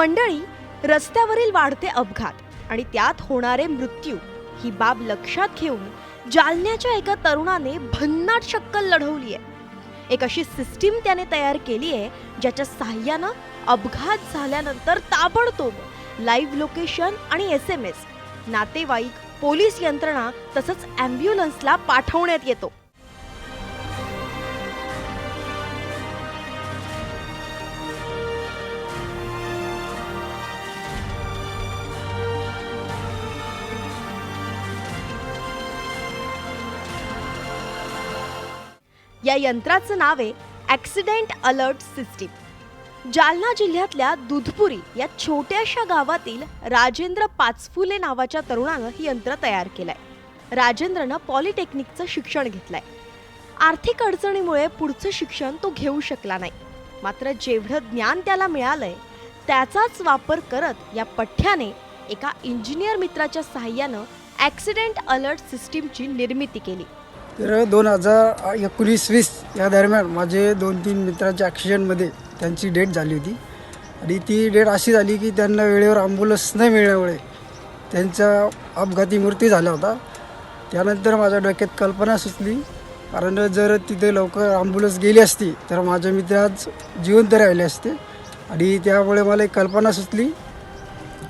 मंडळी रस्त्यावरील वाढते अपघात आणि त्यात होणारे मृत्यू ही बाब लक्षात घेऊन जालन्याच्या एका तरुणाने भन्नाट शक्कल लढवली आहे एक अशी सिस्टीम त्याने तयार केली आहे ज्याच्या सहाय्यानं अपघात झाल्यानंतर ताबडतोब लाईव्ह लोकेशन आणि एस एम एस नातेवाईक पोलीस यंत्रणा तसंच ॲम्ब्युलन्सला पाठवण्यात येतो. या यंत्राचं नाव आहे ॲक्सिडेंट अलर्ट सिस्टीम जालना जिल्ह्यातल्या दुधपुरी या छोट्याशा गावातील राजेंद्र पाचफुले नावाच्या तरुणानं ही यंत्र तयार केलं आहे राजेंद्रनं पॉलिटेक्निकचं शिक्षण घेतलंय. आर्थिक अडचणीमुळे पुढचं शिक्षण तो घेऊ शकला नाही. मात्र जेवढं ज्ञान त्याला मिळालंय त्याचाच वापर करत या पठ्ठ्याने एका इंजिनियर मित्राच्या सहाय्यानं ॲक्सिडेंट अलर्ट सिस्टीमची निर्मिती केली. तर दोन हजार एकोणीस वीस या दरम्यान माझे दोन तीन मित्राच्या ॲक्सिडेंटमध्ये त्यांची डेट झाली होती. आणि ती डेट अशी झाली की त्यांना वेळेवर ॲम्ब्युलन्स न मिळण्यामुळे त्यांचा अपघाती मृत्यू झाला होता. त्यानंतर माझ्या डोक्यात कल्पना सुचली. कारण जर तिथे लवकर ॲम्ब्युलन्स गेली असती तर माझे मित्र आज जिवंत राहिले असते. आणि त्यामुळे मला एक कल्पना सुचली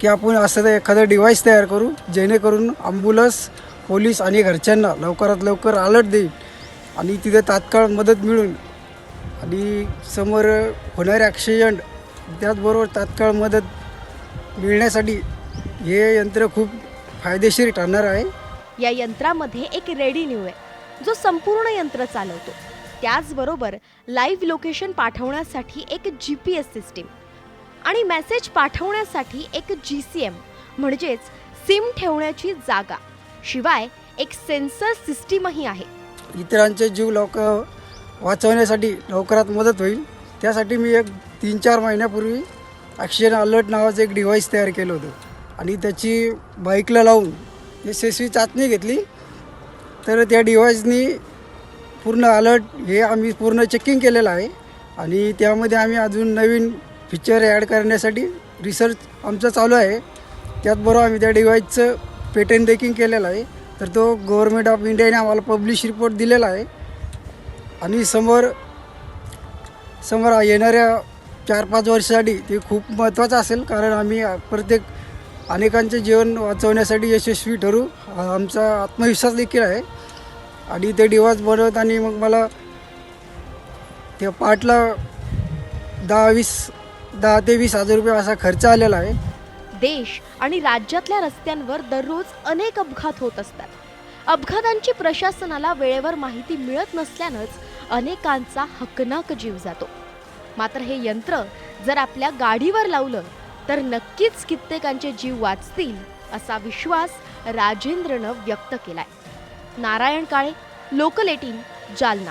की आपण असं एखादं डिव्हाइस तयार करू जेणेकरून ॲम्ब्युलन्स पोलीस आणि घरच्यांना लवकरात लवकर अलर्ट देईल आणि तिथे तात्काळ मदत मिळून आणि समोर होणारे ॲक्सिडेंट त्याचबरोबर तात्काळ मदत मिळण्यासाठी हे यंत्र खूप फायदेशीर ठरणार आहे. या यंत्रामध्ये एक रेडिन्यू आहे जो संपूर्ण यंत्र चालवतो. त्याचबरोबर लाईव्ह लोकेशन पाठवण्यासाठी एक जी पी एस सिस्टीम आणि मेसेज पाठवण्यासाठी एक जी सी एम म्हणजेच सिम ठेवण्याची जागा. शिवाय एक सेन्सर सिस्टीमही आहे. इतरांचे जीव लवकर वाचवण्यासाठी लवकरात मदत होईल. त्यासाठी मी एक तीन चार महिन्यापूर्वी ॲक्सिडेंट अलर्ट नावाचं एक डिव्हाइस तयार केलं होतं. आणि त्याची बाईकला लावून यशस्वी चाचणी घेतली. तर त्या डिव्हाइसनी पूर्ण अलर्ट हे आम्ही पूर्ण चेकिंग केलेलं आहे. आणि त्यामध्ये आम्ही अजून नवीन फीचर ॲड करण्यासाठी रिसर्च आमचं चालू आहे. त्याचबरोबर आम्ही त्या डिव्हाइसचं पेटंट देखील केलेला आहे. तर तो गव्हर्मेंट ऑफ इंडियाने आम्हाला पब्लिश रिपोर्ट दिलेला आहे. आणि समोर समोर येणाऱ्या चार पाच वर्षासाठी ते खूप महत्त्वाचं असेल. कारण आम्ही प्रत्येक अनेकांचे जीवन वाचवण्यासाठी यशस्वी ठरू हा आमचा आत्मविश्वास देखील आहे. आणि ते डिव्हाइस आणि मग मला त्या पार्टला दहा वीस दहा ते वीस हजार रुपये असा खर्च आलेला आहे. देश आणि राज्यातल्या रस्त्यांवर दररोज अनेक अपघात होत असतात. अपघातांची प्रशासनाला वेळेवर माहिती मिळत नसल्यानंच अनेकांचा हकनाक जीव जातो. मात्र हे यंत्र जर आपल्या गाडीवर लावलं तर नक्कीच कित्येकांचे जीव वाचतील असा विश्वास राजेंद्रनं व्यक्त केलाय. Narayan Kale local eighteen Jalna.